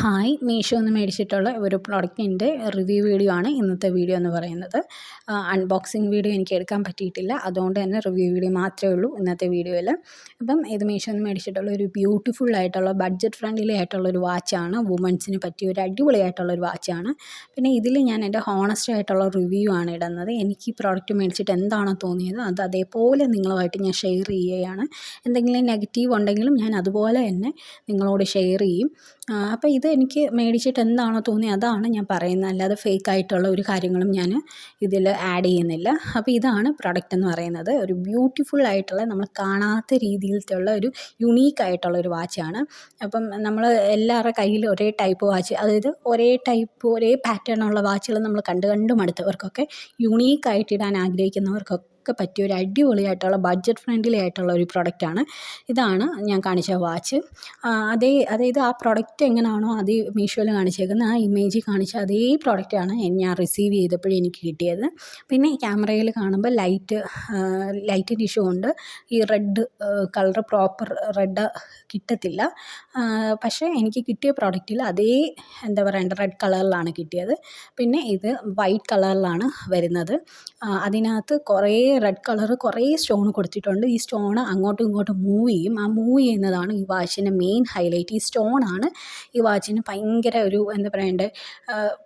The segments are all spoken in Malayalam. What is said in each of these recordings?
ഹായ് മീഷോ നിന്ന് മേടിച്ചിട്ടുള്ള ഒരു പ്രോഡക്റ്റിന്റെ റിവ്യൂ വീഡിയോ ആണ് ഇന്നത്തെ വീഡിയോ എന്ന് പറയുന്നത്. അൺബോക്സിങ് വീഡിയോ എനിക്ക് എടുക്കാൻ പറ്റിയിട്ടില്ല. അതുകൊണ്ട് തന്നെ റിവ്യൂ വീഡിയോ മാത്രമേ ഉള്ളൂ ഇന്നത്തെ വീഡിയോയിൽ. അപ്പം ഇത് മീഷോ നിന്ന് മേടിച്ചിട്ടുള്ള ഒരു ബ്യൂട്ടിഫുൾ ആയിട്ടുള്ള ബഡ്ജറ്റ് ഫ്രണ്ട്ലി ആയിട്ടുള്ള ഒരു വാച്ചാണ് വുമൻസിന് പറ്റിയ ഒരു അടിപൊളിയായിട്ടുള്ള ഒരു വാച്ചാണ് പിന്നെ ഇതിൽ ഞാൻ എന്റെ ഹോണസ്റ്റ് ആയിട്ടുള്ള റിവ്യൂ ആണ് ഇടുന്നത്. എനിക്ക് ഈ പ്രോഡക്റ്റ് മേടിച്ചിട്ട് എന്താണോ തോന്നിയത് അത് അതേപോലെ നിങ്ങളുമായിട്ട് ഞാൻ ഷെയർ ചെയ്യുകയാണ്. എന്തെങ്കിലും നെഗറ്റീവ് ഉണ്ടെങ്കിലും ഞാൻ അതുപോലെ തന്നെ നിങ്ങളോട് ഷെയർ ചെയ്യും. അപ്പോൾ ഇത് എനിക്ക് മേടിച്ചിട്ട് എന്താണോ തോന്നിയത് അതാണ് ഞാൻ പറയുന്നത്. അല്ലാതെ ഫേക്ക് ആയിട്ടുള്ള ഒരു കാര്യങ്ങളും ഞാൻ ഇതിൽ ആഡ് ചെയ്യുന്നില്ല. അപ്പോൾ ഇതാണ് പ്രൊഡക്റ്റ് എന്ന് പറയുന്നത്. ഒരു ബ്യൂട്ടിഫുൾ ആയിട്ടുള്ള നമ്മൾ കാണാത്ത രീതിയിലത്തുള്ള ഒരു യുണീക്ക് ആയിട്ടുള്ള ഒരു വാച്ചാണ് അപ്പം നമ്മൾ എല്ലാവരുടെ കയ്യിൽ ഒരേ ടൈപ്പ് വാച്ച് അതായത് ഒരേ ടൈപ്പ് ഒരേ പാറ്റേൺ ഉള്ള വാച്ചുകൾ നമ്മൾ കണ്ട് കണ്ടും അടുത്തവർക്കൊക്കെ യുണീക്ക് ആയിട്ട് ഇടാൻ ആഗ്രഹിക്കുന്നവർക്കൊക്കെ ഒക്കെ പറ്റിയ ഒരു അടിപൊളിയായിട്ടുള്ള ബഡ്ജറ്റ് ഫ്രണ്ട്ലി ആയിട്ടുള്ള ഒരു പ്രൊഡക്റ്റാണ് ഇതാണ് ഞാൻ കാണിച്ച വാച്ച് അതേ അതായത് ആ പ്രൊഡക്റ്റ് എങ്ങനെയാണോ അതേ മീഷോയിൽ കാണിച്ചേക്കുന്നത് ആ ഇമേജിൽ കാണിച്ച അതേ പ്രൊഡക്റ്റാണ് ഞാൻ റിസീവ് ചെയ്തപ്പോഴും എനിക്ക് കിട്ടിയത്. പിന്നെ ക്യാമറയിൽ കാണുമ്പോൾ ലൈറ്റ് ലൈറ്റിന്റെ ഇഷ്യൂ ഉണ്ട്. ഈ റെഡ് കളർ പ്രോപ്പർ റെഡ് കിട്ടത്തില്ല. പക്ഷേ എനിക്ക് കിട്ടിയ പ്രോഡക്റ്റിൽ അതേ എന്താ പറയേണ്ട റെഡ് കളറിലാണ് കിട്ടിയത്. പിന്നെ ഇത് വൈറ്റ് കളറിലാണ് വരുന്നത്. അതിനകത്ത് കുറേ റെഡ് കളർ കുറേ സ്റ്റോൺ കൊടുത്തിട്ടുണ്ട്. ഈ സ്റ്റോൺ അങ്ങോട്ടും ഇങ്ങോട്ടും മൂവ് ചെയ്യും. ആ മൂവ് ചെയ്യുന്നതാണ് ഈ വാച്ചിന്റെ മെയിൻ ഹൈലൈറ്റ് ഈ സ്റ്റോണാണ് ഈ വാച്ചിന് ഭയങ്കര ഒരു എന്താ പറയണ്ടേ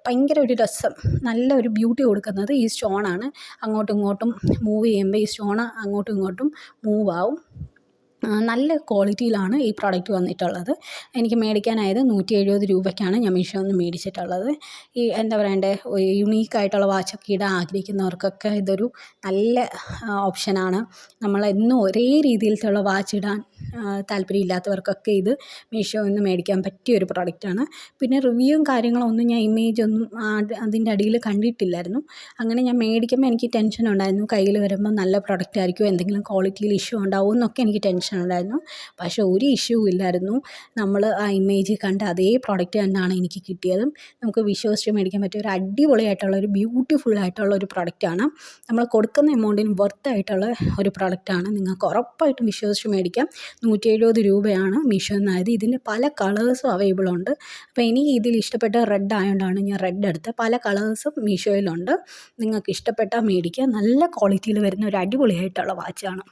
ഭയങ്കര ഒരു രസം. നല്ല ഒരു ബ്യൂട്ടി കൊടുക്കുന്നത് ഈ സ്റ്റോണാണ് അങ്ങോട്ടും ഇങ്ങോട്ടും മൂവ് ചെയ്യുമ്പോൾ ഈ സ്റ്റോൺ അങ്ങോട്ടും ഇങ്ങോട്ടും മൂവ് ആവും. നല്ല ക്വാളിറ്റിയിലാണ് ഈ പ്രോഡക്റ്റ് വന്നിട്ടുള്ളത്. എനിക്ക് മേടിക്കാനായത് നൂറ്റി എഴുപത് രൂപയ്ക്കാണ് ഞാൻ മീഷോ നിന്ന് മേടിച്ചിട്ടുള്ളത്. ഈ എന്താ പറയണ്ടേ യുണീക്കായിട്ടുള്ള വാച്ചൊക്കെ ഇടാൻ ആഗ്രഹിക്കുന്നവർക്കൊക്കെ ഇതൊരു നല്ല ഓപ്ഷനാണ് നമ്മളെന്നും ഒരേ രീതിയിലുള്ള വാച്ച് ഇടാൻ താല്പര്യമില്ലാത്തവർക്കൊക്കെ ഇത് മീഷോയിൽ നിന്ന് മേടിക്കാൻ പറ്റിയ ഒരു പ്രോഡക്റ്റാണ് പിന്നെ റിവ്യൂവും കാര്യങ്ങളും ഒന്നും ഞാൻ ഇമേജ് ഒന്നും അതിന്റെ അടിയിൽ കണ്ടിട്ടില്ലായിരുന്നു. അങ്ങനെ ഞാൻ മേടിക്കുമ്പോൾ എനിക്ക് ടെൻഷൻ ഉണ്ടായിരുന്നു. കയ്യിൽ വരുമ്പോൾ നല്ല പ്രോഡക്റ്റ് ആയിരിക്കും എന്തെങ്കിലും ക്വാളിറ്റിയിൽ ഇഷ്യൂ ഉണ്ടാവും എന്നൊക്കെ എനിക്ക് ടെൻഷൻ ഉണ്ടായിരുന്നു. പക്ഷേ ഒരു ഇഷ്യൂ ഇല്ലായിരുന്നു. നമ്മൾ ആ ഇമേജ് കണ്ട അതേ പ്രോഡക്റ്റ് തന്നെയാണ് എനിക്ക് കിട്ടിയതും. നമുക്ക് വിശ്വസിച്ച് മേടിക്കാൻ പറ്റിയ ഒരു അടിപൊളിയായിട്ടുള്ള ഒരു ബ്യൂട്ടിഫുൾ ആയിട്ടുള്ള ഒരു പ്രോഡക്റ്റാണ് നമ്മൾ കൊടുക്കുന്ന എമൗണ്ടിന് വർത്ത് ആയിട്ടുള്ള ഒരു പ്രോഡക്റ്റാണ് നിങ്ങൾക്ക് ഉറപ്പായിട്ടും വിശ്വസിച്ച് മേടിക്കാം. നൂറ്റി എഴുപത് രൂപയാണ് മീഷോ എന്നായത് ഇതിന്റെ പല കളേഴ്സും അവൈലബിൾ ഉണ്ട്. അപ്പോൾ എനിക്ക് ഇതിൽ ഇഷ്ടപ്പെട്ട റെഡ് ആയതുകൊണ്ടാണ് ഞാൻ റെഡ് എടുത്തത്. പല കളേഴ്സും മീഷോയിലുണ്ട് നിങ്ങൾക്ക് ഇഷ്ടപ്പെട്ടാൽ മേടിക്കുക നല്ല ക്വാളിറ്റിയിൽ വരുന്ന ഒരു അടിപൊളിയായിട്ടുള്ള വാച്ചാണ്